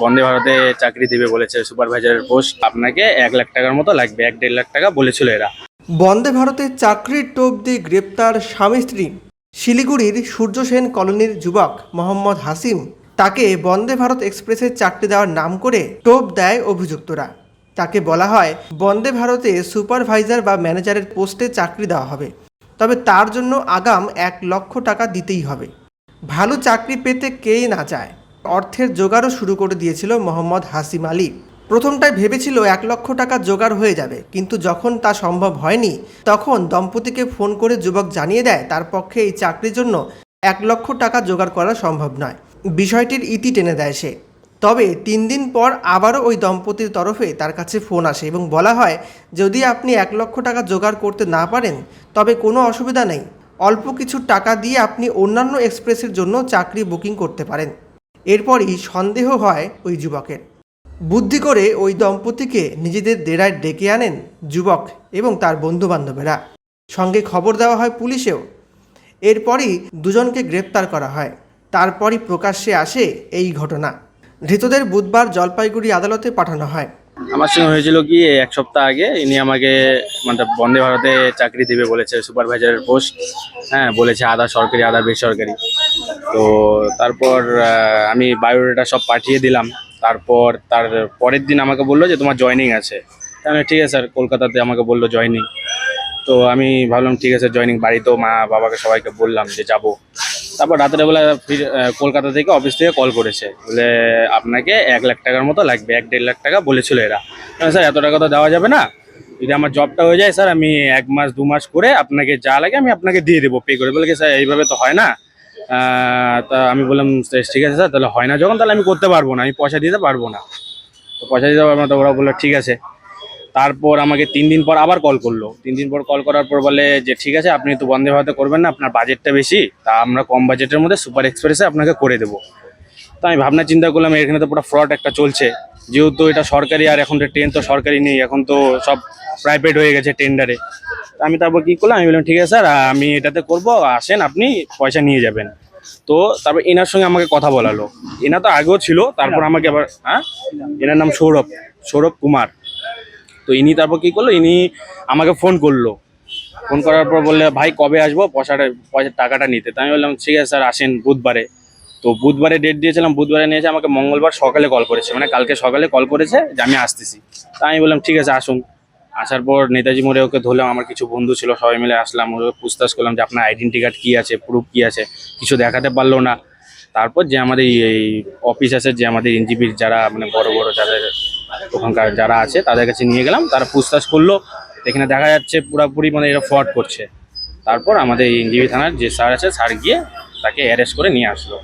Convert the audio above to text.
বন্দে ভারতে চাকরি দিবে বলেছে সুপারভাইজারের পোস্ট আপনাকে এক লাখ টাকার মতো লাগবে, এক দেড় লাখ টাকা বলেছিল এরা। বন্দে ভারতে চাকরির টোপ দিয়ে গ্রেপ্তার স্বামী স্ত্রী। শিলিগুড়ির সূর্য সেন কলোনির যুবক মোহাম্মদ হাসিম তাকে বন্দে ভারত এক্সপ্রেসে চাকরি দেওয়ার নাম করে টোপ দেয় অভিযুক্তরা। তাকে বলা হয়, বন্দে ভারতে সুপারভাইজার বা ম্যানেজারের পোস্টে চাকরি দেওয়া হবে। তবে তার জন্য আগাম এক লক্ষ টাকা দিতেই হবে। ভালো চাকরি পেতে কেই না চায়? অর্থের জোগাড়ও শুরু করে দিয়েছিল মোহাম্মদ হাসিম আলী। প্রথমটায় ভেবেছিল এক লক্ষ টাকা জোগাড় হয়ে যাবে, কিন্তু যখন তা সম্ভব হয়নি, তখন দম্পতিকে ফোন করে যুবক জানিয়ে দেয়, তার পক্ষে এই চাকরির জন্য এক লক্ষ টাকা জোগাড় করা সম্ভব নয়। বিষয়টির ইতি টেনে দেয় সে। তবে তিন দিন পর আবারও ওই দম্পতির তরফে তার কাছে ফোন আসে এবং বলা হয়, যদি আপনি এক লক্ষ টাকা জোগাড় করতে না পারেন, তবে কোনো অসুবিধা নেই। অল্প কিছু টাকা দিয়ে আপনি অন্যান্য এক্সপ্রেসের জন্য চাকরি বুকিং করতে পারেন। এরপরই সন্দেহ হয় ওই যুবকের। বুদ্ধি করে ওই দম্পতিকে নিজেদের ডেরায় ডেকে আনেন যুবক এবং তার বন্ধুবান্ধবেরা। সঙ্গে খবর দেওয়া হয় পুলিশেও। এরপরই দুজনকে গ্রেপ্তার করা হয়। তারপরই প্রকাশ্যে আসে এই ঘটনা। ধৃতদের বুধবার জলপাইগুড়ি আদালতে পাঠানো হয়। আমার সঙ্গে হয়েছিল কি, এক সপ্তাহ আগে ইনি আমাকে মানে বন্দে ভারতে চাকরি দিবে বলেছে, সুপারভাইজারের পোস্ট। হ্যাঁ বলেছে আধা সরকারি, আধা বেসরকারি। তো তারপর আমি বায়োডাটা সব পাঠিয়ে দিলাম। তারপর তার পরের দিন আমাকে বলল যে তোমার জয়নিং আছে। আমি ঠিক আছে স্যার, কলকাতাতে আমাকে বলল জয়নিং। তো আমি ভাবলাম, ঠিক আছে, জয়নিং বাড়িতেও মা বাবাকে সবাইকে বললাম যে যাব। তারপর রাতের বেলা ফির কলকাতা থেকে অফিস থেকে কল করেছে। বলে, আপনাকে এক লাখ টাকার মতো লাগবে, এক দেড় লাখ টাকা, বলেছিল এরা। স্যার, এত টাকা তো দেওয়া যাবে না। যদি আমার জবটা হয়ে যায়, স্যার, আমি এক মাস, দু মাস করে আপনাকে যা লাগে আমি আপনাকে দিয়ে দেবো পে করে। বলে স্যার, এইভাবে তো হয় না। তা আমি বললাম ঠিক আছে স্যার, তাহলে হয় না। যখন তাহলে আমি করতে পারব না, আমি পয়সা দিতে পারব না। তো পয়সা দিতে পারব না, তো ওরা বলল, ঠিক আছে। তারপর আমাকে তিন দিন পর আবার কল করল। তিন দিন পর কল করার পর বলে যে, ঠিক আছে, আপনি তো বন্দে ভারতে করবেন না, আপনার বাজেটটা বেশি, তা আমরা কম বাজেটের মধ্যে সুপার এক্সপ্রেসে আপনাকে করে দেবো। তো আমি ভাবনা চিন্তা করলাম, এখানে তো পুরো ফ্রড একটা চলছে। যেহেতু এটা সরকারি, আর এখন তো ট্রেন তো সরকারি নেই, এখন তো সব প্রাইভেট হয়ে গেছে টেন্ডারে আমি তারপর কি করলাম? আমি বললাম, ঠিক আছে স্যার, আমি এটাতে করব, আসেন, আপনি পয়সা নিয়ে যাবেন। তো তারপর এনার সঙ্গে আমাকে কথা বলালো। এনা তো আগেও ছিল, তারপর আমাকে আবার হ্যাঁ? এনার নাম সৌরভ সৌরভ কুমার। তো ইনি তারপর কি করল? ইনি আমাকে ফোন করল। ফোন করার পর বললে, ভাই, কবে আসব? পয়সাটা, পয়সার টাকাটা নিতে। তো আমি বললাম, ঠিক আছে স্যার, আসেন বুধবারে। তো বুধবারে ডেট দিয়েছিলাম, বুধবারে নিয়েছে আমাকে মঙ্গলবার সকালে কল করেছে। মানে কালকে সকালে কল করেছে যে, আমি আসতেছি। তা আমি বললাম, ঠিক আছে, আসুন। আসার পর নেতাজি মোড়ে ওকে ধরলাম, আমার কিছু বন্ধু ছিল, সবাই মিলে আসলাম ওকে পুছতাছ করলাম যে আপনার আইডেন্টি কার্ড কী আছে প্রুফ কী আছে, কিছু দেখাতে পারল না। তারপর যে আমাদের এই- অফিস আছে, যে আমাদের এনজিপির যারা মানে বড় বড় যাদের ওখানকার যারা আছে, তাদের কাছে নিয়ে গেলাম, তারা পুছতাছ করল। এখানে দেখা যাচ্ছে পুরোপুরি মানে এরা ফ্রড করছে। তারপর আমাদের এনজিপি থানার যে স্যার আছে স্যার গিয়ে তাকে অ্যারেস্ট করে নিয়ে আসলো।